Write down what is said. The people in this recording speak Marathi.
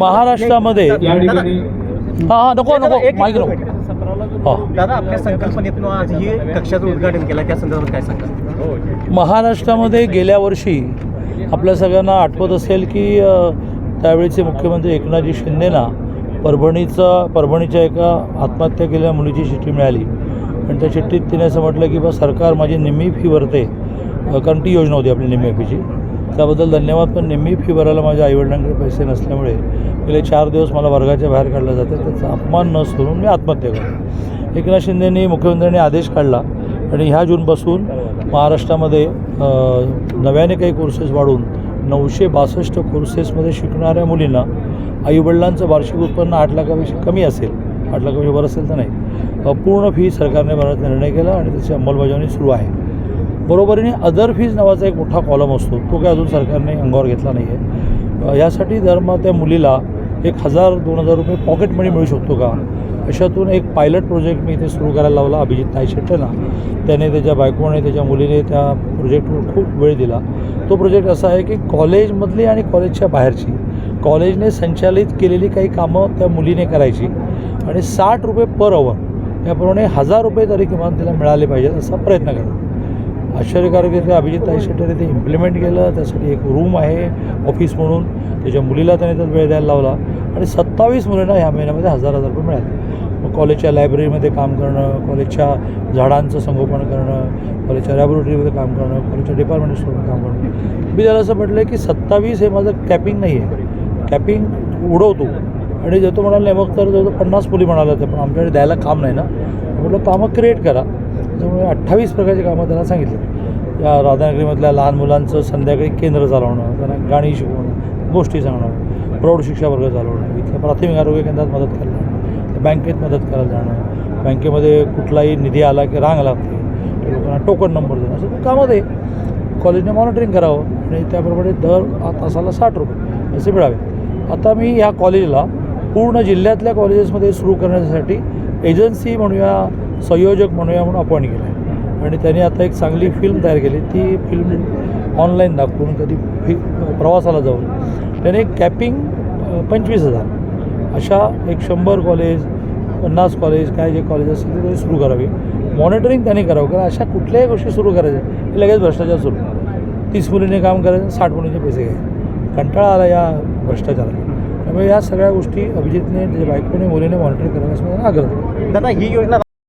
महाराष्ट्रामध्ये हा हा नको नको एक नको. मिनिट. दादा आपल्या संकल्पनेतून आज कक्षाचं उद्घाटन केलं त्या संदर्भात काय सांगा महाराष्ट्रामध्ये गेल्या वर्षी आपल्या सगळ्यांना आठवत असेल की त्यावेळेचे मुख्यमंत्री एकनाथजी शिंदेना परभणीचा परभणीच्या एका आत्महत्या केलेल्या मुलीची चिठ्ठी मिळाली. आणि त्या चिठ्ठीत तिने असं म्हटलं की बा सरकार माझी निम्मी फी भरते. कारण ती योजना होती आपली निम्मी फीची. त्याबद्दल धन्यवाद. पण नेहमी फी भरायला माझ्या आईवडिलांकडे पैसे नसल्यामुळे गेले चार दिवस मला वर्गाच्या बाहेर काढलं जातं. त्याचा अपमान न सोडून मी आत्महत्या करतो एकनाथ शिंदेनी मुख्यमंत्र्यांनी आदेश काढला आणि ह्या जूनपासून महाराष्ट्रामध्ये नव्याने काही कोर्सेस वाढून नऊशे बासष्ट कोर्सेसमध्ये शिकणाऱ्या मुलींना आईवडिलांचं वार्षिक उत्पन्न आठ लाखापेक्षा कमी असेल. आठ लाखापेक्षा वर असेल तर नाही. पूर्ण फी सरकारने भरण्याचा निर्णय केला आणि त्याची अंमलबजावणी सुरू आहे. बरोबरीने अदर फीज नावाचा एक मोठा कॉलम असतो. तो काय अजून सरकारने अंगावर घेतला नाही आहे यासाठी जर मग त्या मुलीला एक हजार दोन हजार रुपये पॉकेट मनी मिळू शकतो का? अशातून एक पायलट प्रोजेक्ट मी इथे सुरू करायला लावला अभिजित ताई शेट्टेला त्याने त्याच्या बायकोने त्याच्या मुलीने त्या प्रोजेक्टवर खूप वेळ दिला. तो प्रोजेक्ट असा आहे की कॉलेजमधली आणि कॉलेजच्या बाहेरची. कॉलेजने संचालित केलेली काही कामं त्या मुलीने करायची. आणि साठ रुपये पर अवर याप्रमाणे हजार रुपये तरी किमान तिला मिळाले पाहिजेत असा प्रयत्न करा आश्चर्यकारक अभिजित ताई शेटर ते इम्प्लिमेंट केलं. त्यासाठी एक रूम आहे ऑफिस म्हणून. त्याच्या मुलीला त्याने त्यात वेळ द्यायला लावला. आणि सत्तावीस मुलींना ह्या महिन्यामध्ये हजार हजार रुपये मिळाले. मग कॉलेजच्या लायब्ररीमध्ये काम करणं कॉलेजच्या झाडांचं संगोपन करणं कॉलेजच्या लॅबोरेटरीमध्ये काम करणं कॉलेजच्या डिपार्टमेंट स्टोरमध्ये काम करणं. मी त्याला असं म्हटलं की सत्तावीस हे माझं कॅपिंग नाही आहे कॅपिंग उडवतो. आणि जर तो म्हणाला नाही मग तर जवळ पन्नास मुली म्हणाल्या होत्या पण आमच्याकडे द्यायला काम नाही ना. म्हटलं कामं क्रिएट करा. त्यामुळे अठ्ठावीस प्रकारची कामं त्यांना सांगितली. या राधानगरीमधल्या लहान मुलांचं संध्याकाळी केंद्र चालवणं त्यांना गाणी शिकवणं गोष्टी सांगणं प्रौढ शिक्षा वर्ग चालवणं इथल्या प्राथमिक आरोग्य केंद्रात मदत करणं बँकेत मदत करायला जाणं बँकेमध्ये कुठलाही निधी आला की रांग लागते लोकांना टोकन नंबर देणं असं कामं दे कॉलेजने मॉनिटरिंग करावं आणि त्याप्रमाणे दर तासाला साठ रुपये असे मिळावे. आता मी ह्या कॉलेजला पूर्ण जिल्ह्यातल्या कॉलेजेसमध्ये सुरू करण्यासाठी एजन्सी म्हणूया संयोजक म्हणूया म्हणून अपॉइंट केलं आहे आणि त्यांनी आता एक चांगली फिल्म तयार केली. ती फिल्म ऑनलाईन दाखवून कधी फि प्रवासाला जाऊन. त्याने कॅपिंग पंचवीस हजार. अशा एक शंभर कॉलेज पन्नास कॉलेज काय जे कॉलेज असतील ते त्यांनी सुरू करावे. मॉनिटरिंग त्यांनी करावं. कारण अशा कुठल्याही गोष्टी सुरू करायच्या हे लगेच भ्रष्टाचार सुरू. तीस मुलीने काम करायचं साठ मुलींचे पैसे घ्यायचे. कंटाळा आला या भ्रष्टाचाराला. त्यामुळे या सगळ्या गोष्टी अभिजितने त्याच्या बायकोने मुलीने मॉनिटर कराव्या असं आग्रह दादा ही योजना